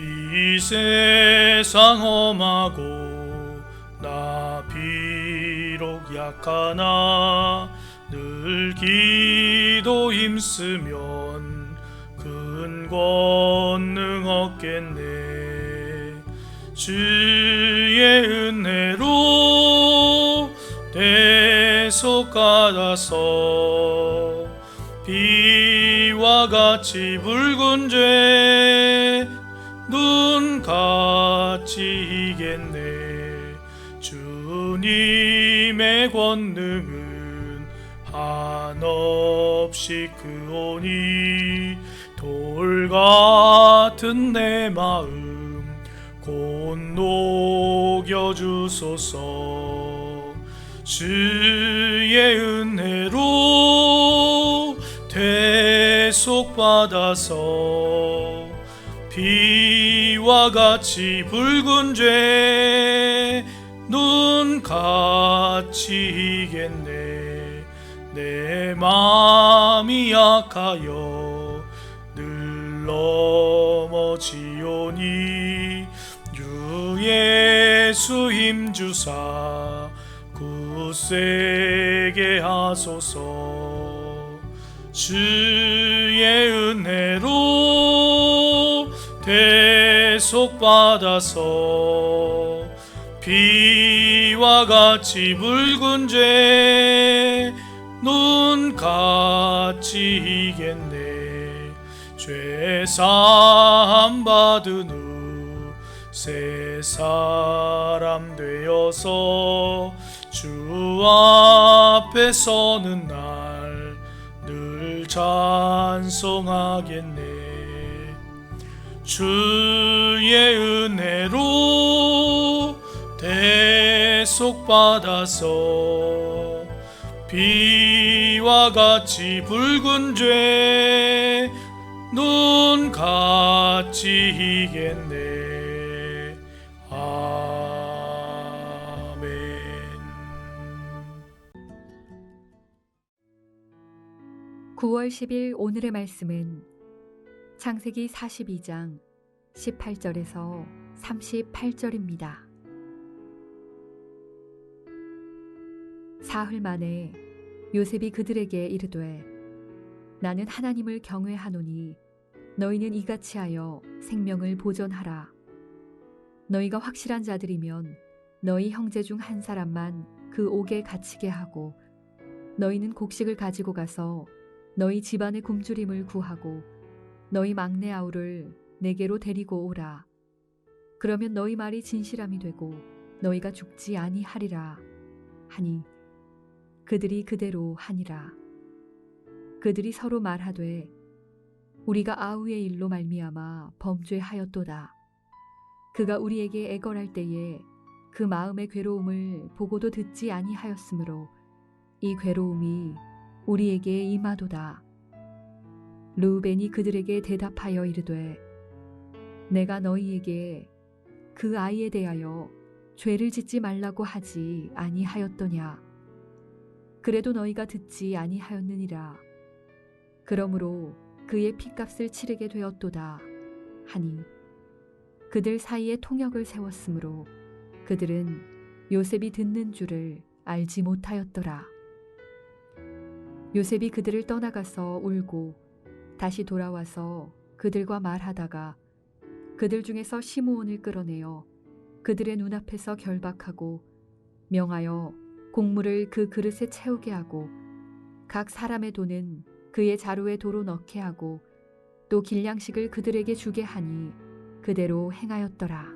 이 세상 험하고 나 비록 약하나 늘 기도 힘쓰면 큰 권능 얻겠네. 주의 은혜로 대속 받아서 비와 같이 붉은 죄 눈같이 이겠네. 주님의 권능은 한없이 크오니 돌 같은 내 마음 곧 녹여주소서. 주의 은혜로 대속받아서 비와 같이 붉은 죄 눈같이 이겠네. 내 마음이 약하여 늘 넘어지오니 주 예수 힘주사 굳세게 하소서. 주의 은혜로 대속받아서 비와 같이 붉은 죄 눈같이 이겠네. 죄 사함 받은 후 새 사람 되어서 주 앞에 서는 날 늘 찬송하겠네 주의 은혜로 대속받아서 비와 같이 붉은 죄 눈같이 이겠네. 아멘. 9월 10일 오늘의 말씀은 창세기 42장 18절에서 38절입니다. 사흘 만에 요셉이 그들에게 이르되 나는 하나님을 경외하노니 너희는 이같이 하여 생명을 보존하라. 너희가 확실한 자들이면 너희 형제 중 한 사람만 그 옥에 갇히게 하고 너희는 곡식을 가지고 가서 너희 집안의 굶주림을 구하고 너희 막내 아우를 내게로 데리고 오라. 그러면 너희 말이 진실함이 되고 너희가 죽지 아니하리라. 하니 그들이 그대로 하니라. 그들이 서로 말하되 우리가 아우의 일로 말미암아 범죄하였도다. 그가 우리에게 애걸할 때에 그 마음의 괴로움을 보고도 듣지 아니하였으므로 이 괴로움이 우리에게 임하도다. 루벤이 그들에게 대답하여 이르되 내가 너희에게 그 아이에 대하여 죄를 짓지 말라고 하지 아니하였더냐 그래도 너희가 듣지 아니하였느니라 그러므로 그의 핏값을 치르게 되었도다 하니 그들 사이에 통역을 세웠으므로 그들은 요셉이 듣는 줄을 알지 못하였더라. 요셉이 그들을 떠나가서 울고 다시 돌아와서 그들과 말하다가 그들 중에서 시므온을 끌어내어 그들의 눈앞에서 결박하고 명하여 곡물을 그 그릇에 채우게 하고 각 사람의 돈은 그의 자루에 도로 넣게 하고 또 길량식을 그들에게 주게 하니 그대로 행하였더라.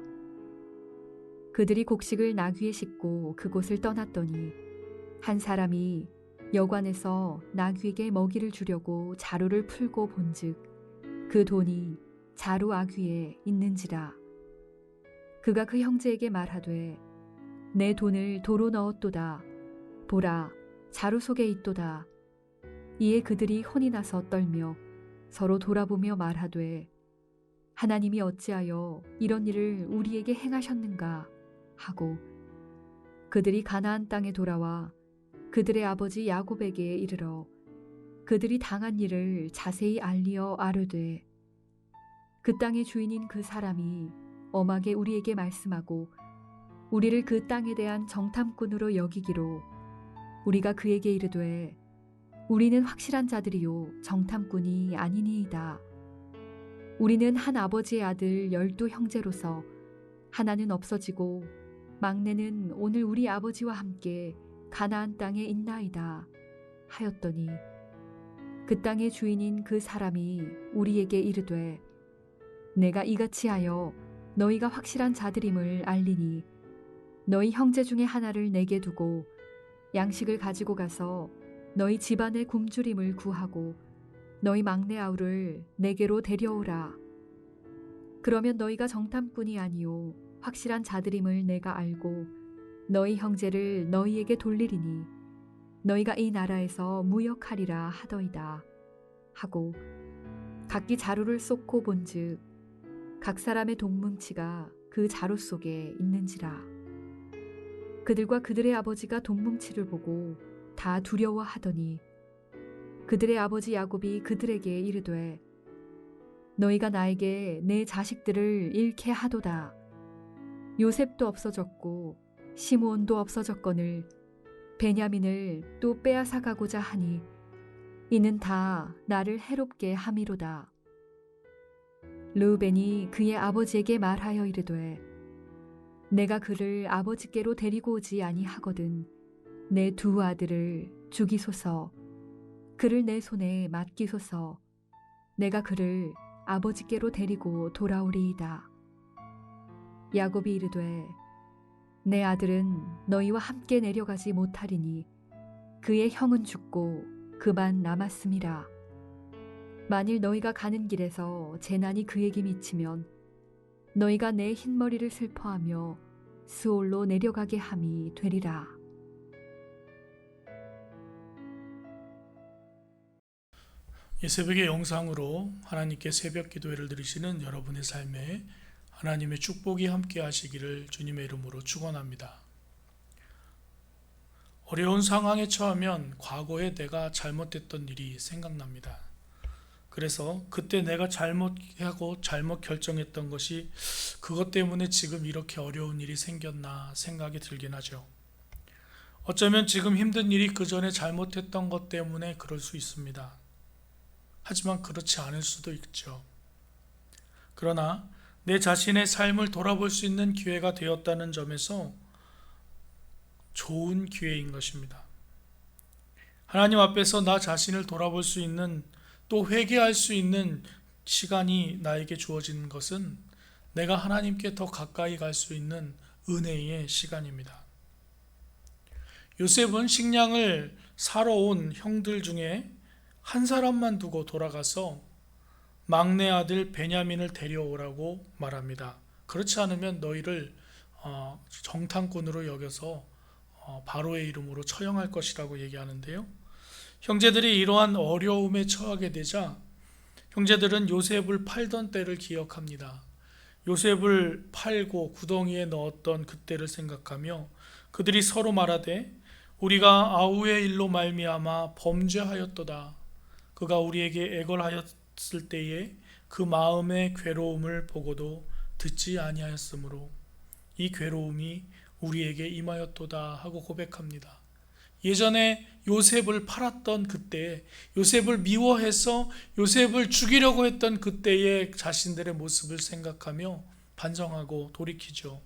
그들이 곡식을 나귀에 싣고 그곳을 떠났더니 한 사람이 여관에서 나귀에게 먹이를 주려고 자루를 풀고 본즉 그 돈이 자루 아귀에 있는지라. 그가 그 형제에게 말하되 내 돈을 도로 넣었도다. 보라 자루 속에 있도다. 이에 그들이 혼이 나서 떨며 서로 돌아보며 말하되 하나님이 어찌하여 이런 일을 우리에게 행하셨는가 하고 그들이 가나안 땅에 돌아와 그들의 아버지 야곱에게 이르러 그들이 당한 일을 자세히 알리어 아뢰되 그 땅의 주인인 그 사람이 엄하게 우리에게 말씀하고 우리를 그 땅에 대한 정탐꾼으로 여기기로 우리가 그에게 이르되 우리는 확실한 자들이요 정탐꾼이 아니니이다. 우리는 한 아버지의 아들 열두 형제로서 하나는 없어지고 막내는 오늘 우리 아버지와 함께 가나안 땅에 있나이다 하였더니 그 땅의 주인인 그 사람이 우리에게 이르되 내가 이같이 하여 너희가 확실한 자들임을 알리니 너희 형제 중에 하나를 내게 두고 양식을 가지고 가서 너희 집안의 굶주림을 구하고 너희 막내 아우를 내게로 데려오라. 그러면 너희가 정탐꾼이 아니요 확실한 자들임을 내가 알고 너희 형제를 너희에게 돌리리니 너희가 이 나라에서 무역하리라 하더이다. 하고 각기 자루를 쏟고 본즉 각 사람의 동뭉치가 그 자루 속에 있는지라. 그들과 그들의 아버지가 동뭉치를 보고 다 두려워하더니 그들의 아버지 야곱이 그들에게 이르되 너희가 나에게 내 자식들을 잃게 하도다. 요셉도 없어졌고 시므온도 없어졌거늘 베냐민을 또 빼앗아 가고자 하니 이는 다 나를 해롭게 함이로다. 르우벤이 그의 아버지에게 말하여 이르되 내가 그를 아버지께로 데리고 오지 아니하거든 내 두 아들을 죽이소서 그를 내 손에 맡기소서 내가 그를 아버지께로 데리고 돌아오리이다. 야곱이 이르되 내 아들은 너희와 함께 내려가지 못하리니 그의 형은 죽고 그만 남았음이라 만일 너희가 가는 길에서 재난이 그에게 미치면 너희가 내 흰머리를 슬퍼하며 스올로 내려가게 함이 되리라. 이 새벽의 영상으로 하나님께 새벽 기도회를 드리시는 여러분의 삶에 하나님의 축복이 함께 하시기를 주님의 이름으로 축원합니다. 어려운 상황에 처하면 과거에 내가 잘못했던 일이 생각납니다. 그래서 그때 내가 잘못하고 잘못 결정했던 것이 그것 때문에 지금 이렇게 어려운 일이 생겼나 생각이 들긴 하죠. 어쩌면 지금 힘든 일이 그 전에 잘못했던 것 때문에 그럴 수 있습니다. 하지만 그렇지 않을 수도 있죠. 그러나 내 자신의 삶을 돌아볼 수 있는 기회가 되었다는 점에서 좋은 기회인 것입니다. 하나님 앞에서 나 자신을 돌아볼 수 있는 또 회개할 수 있는 시간이 나에게 주어진 것은 내가 하나님께 더 가까이 갈 수 있는 은혜의 시간입니다. 요셉은 식량을 사러 온 형들 중에 한 사람만 두고 돌아가서 막내 아들 베냐민을 데려오라고 말합니다. 그렇지 않으면 너희를 어, 정탐꾼으로 여겨서 어, 바로의 이름으로 처형할 것이라고 얘기하는데요. 형제들이 이러한 어려움에 처하게 되자 형제들은 요셉을 팔던 때를 기억합니다. 요셉을 팔고 구덩이에 넣었던 그때를 생각하며 그들이 서로 말하되 우리가 아우의 일로 말미암아 범죄하였도다. 그가 우리에게 애걸하였 을 때에 그 마음의 괴로움을 보고도 듣지 아니하였으므로 이 괴로움이 우리에게 임하였도다 하고 고백합니다. 예전에 요셉을 팔았던 그때, 요셉을 미워해서 요셉을 죽이려고 했던 그때의 자신들의 모습을 생각하며 반성하고 돌이키죠.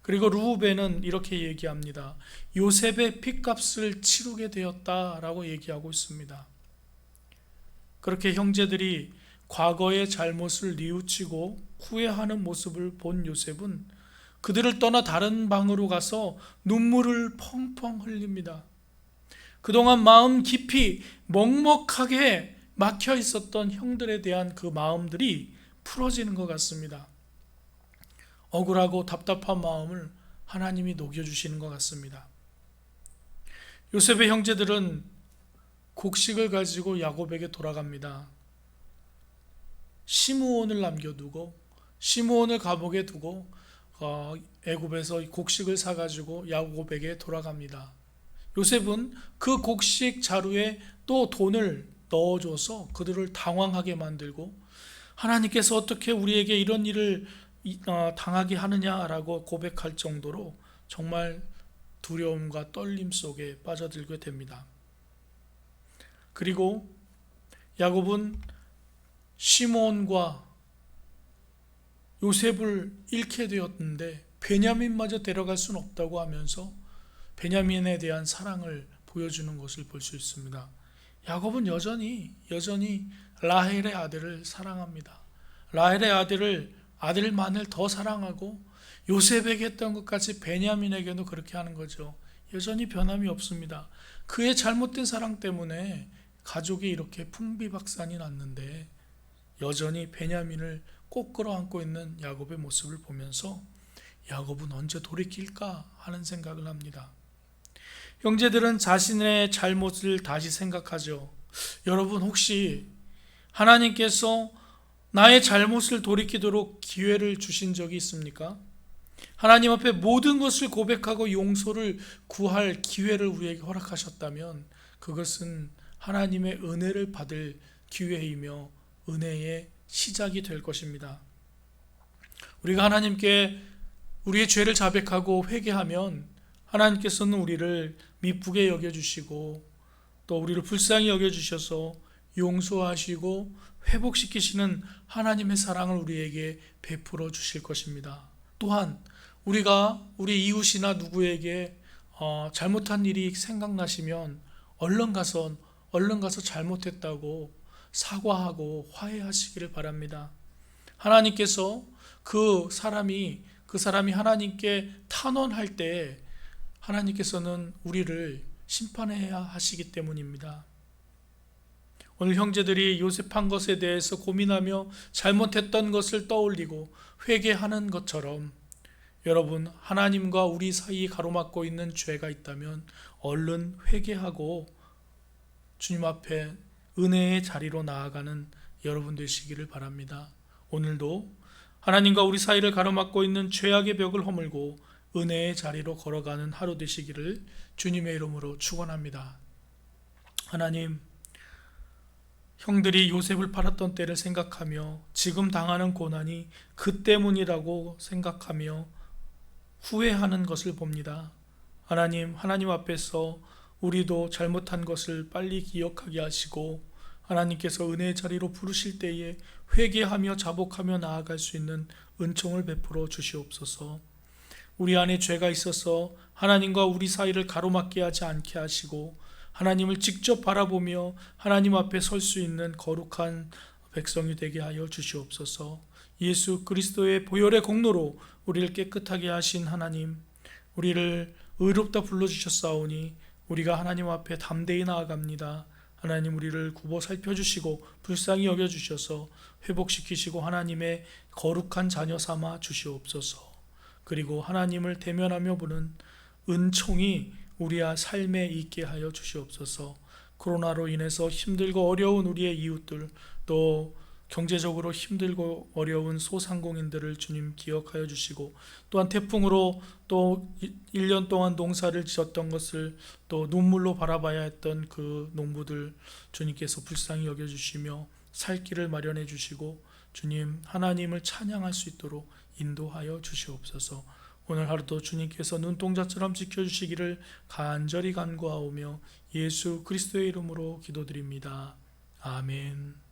그리고 루우벤은 이렇게 얘기합니다. 요셉의 핏값을 치르게 되었다라고 얘기하고 있습니다. 그렇게 형제들이 과거의 잘못을 뉘우치고 후회하는 모습을 본 요셉은 그들을 떠나 다른 방으로 가서 눈물을 펑펑 흘립니다. 그동안 마음 깊이 먹먹하게 막혀 있었던 형들에 대한 그 마음들이 풀어지는 것 같습니다. 억울하고 답답한 마음을 하나님이 녹여주시는 것 같습니다. 요셉의 형제들은 곡식을 가지고 야곱에게 돌아갑니다. 시므온을 남겨두고 시므온을 감옥에 두고 어, 애굽에서 곡식을 사가지고 야곱에게 돌아갑니다. 요셉은 그 곡식 자루에 또 돈을 넣어줘서 그들을 당황하게 만들고 하나님께서 어떻게 우리에게 이런 일을 어, 당하게 하느냐라고 고백할 정도로 정말 두려움과 떨림 속에 빠져들게 됩니다. 그리고 야곱은 시몬과 요셉을 잃게 되었는데 베냐민마저 데려갈 수는 없다고 하면서 베냐민에 대한 사랑을 보여주는 것을 볼 수 있습니다. 야곱은 여전히 여전히 라헬의 아들을 사랑합니다. 라헬의 아들을 아들만을 더 사랑하고 요셉에게 했던 것까지 베냐민에게도 그렇게 하는 거죠. 여전히 변함이 없습니다. 그의 잘못된 사랑 때문에 가족이 이렇게 풍비박산이 났는데 여전히 베냐민을 꼭 끌어안고 있는 야곱의 모습을 보면서 야곱은 언제 돌이킬까 하는 생각을 합니다. 형제들은 자신의 잘못을 다시 생각하죠. 여러분 혹시 하나님께서 나의 잘못을 돌이키도록 기회를 주신 적이 있습니까? 하나님 앞에 모든 것을 고백하고 용서를 구할 기회를 우리에게 허락하셨다면 그것은 하나님의 은혜를 받을 기회이며 은혜의 시작이 될 것입니다. 우리가 하나님께 우리의 죄를 자백하고 회개하면 하나님께서는 우리를 미쁘게 여겨주시고 또 우리를 불쌍히 여겨주셔서 용서하시고 회복시키시는 하나님의 사랑을 우리에게 베풀어 주실 것입니다. 또한 우리가 우리 이웃이나 누구에게 어, 잘못한 일이 생각나시면 얼른 가서 얼른 가서 잘못했다고 사과하고 화해하시기를 바랍니다. 하나님께서 그 사람이 그 사람이 하나님께 탄원할 때 하나님께서는 우리를 심판해야 하시기 때문입니다. 오늘 형제들이 요셉한 것에 대해서 고민하며 잘못했던 것을 떠올리고 회개하는 것처럼 여러분 하나님과 우리 사이 가로막고 있는 죄가 있다면 얼른 회개하고 주님 앞에 은혜의 자리로 나아가는 여러분 되시기를 바랍니다. 오늘도 하나님과 우리 사이를 가로막고 있는 죄악의 벽을 허물고 은혜의 자리로 걸어가는 하루 되시기를 주님의 이름으로 축원합니다. 하나님 형들이 요셉을 팔았던 때를 생각하며 지금 당하는 고난이 그 때문이라고 생각하며 후회하는 것을 봅니다. 하나님, 하나님 앞에서 우리도 잘못한 것을 빨리 기억하게 하시고 하나님께서 은혜의 자리로 부르실 때에 회개하며 자복하며 나아갈 수 있는 은총을 베풀어 주시옵소서. 우리 안에 죄가 있어서 하나님과 우리 사이를 가로막게 하지 않게 하시고 하나님을 직접 바라보며 하나님 앞에 설 수 있는 거룩한 백성이 되게 하여 주시옵소서. 예수 그리스도의 보혈의 공로로 우리를 깨끗하게 하신 하나님, 우리를 의롭다 불러 주셨사오니 우리가 하나님 앞에 담대히 나아갑니다. 하나님 우리를 굽어 살펴주시고 불쌍히 여겨주셔서 회복시키시고 하나님의 거룩한 자녀 삼아 주시옵소서. 그리고 하나님을 대면하며 보는 은총이 우리의 삶에 있게 하여 주시옵소서. 코로나로 인해서 힘들고 어려운 우리의 이웃들 또 경제적으로 힘들고 어려운 소상공인들을 주님 기억하여 주시고 또한 태풍으로 또 1년 동안 농사를 지었던 것을 또 눈물로 바라봐야 했던 그 농부들 주님께서 불쌍히 여겨 주시며 살 길을 마련해 주시고 주님 하나님을 찬양할 수 있도록 인도하여 주시옵소서. 오늘 하루도 주님께서 눈동자처럼 지켜주시기를 간절히 간구하오며 예수 그리스도의 이름으로 기도드립니다. 아멘.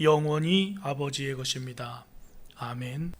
영원히 아버지의 것입니다. 아멘.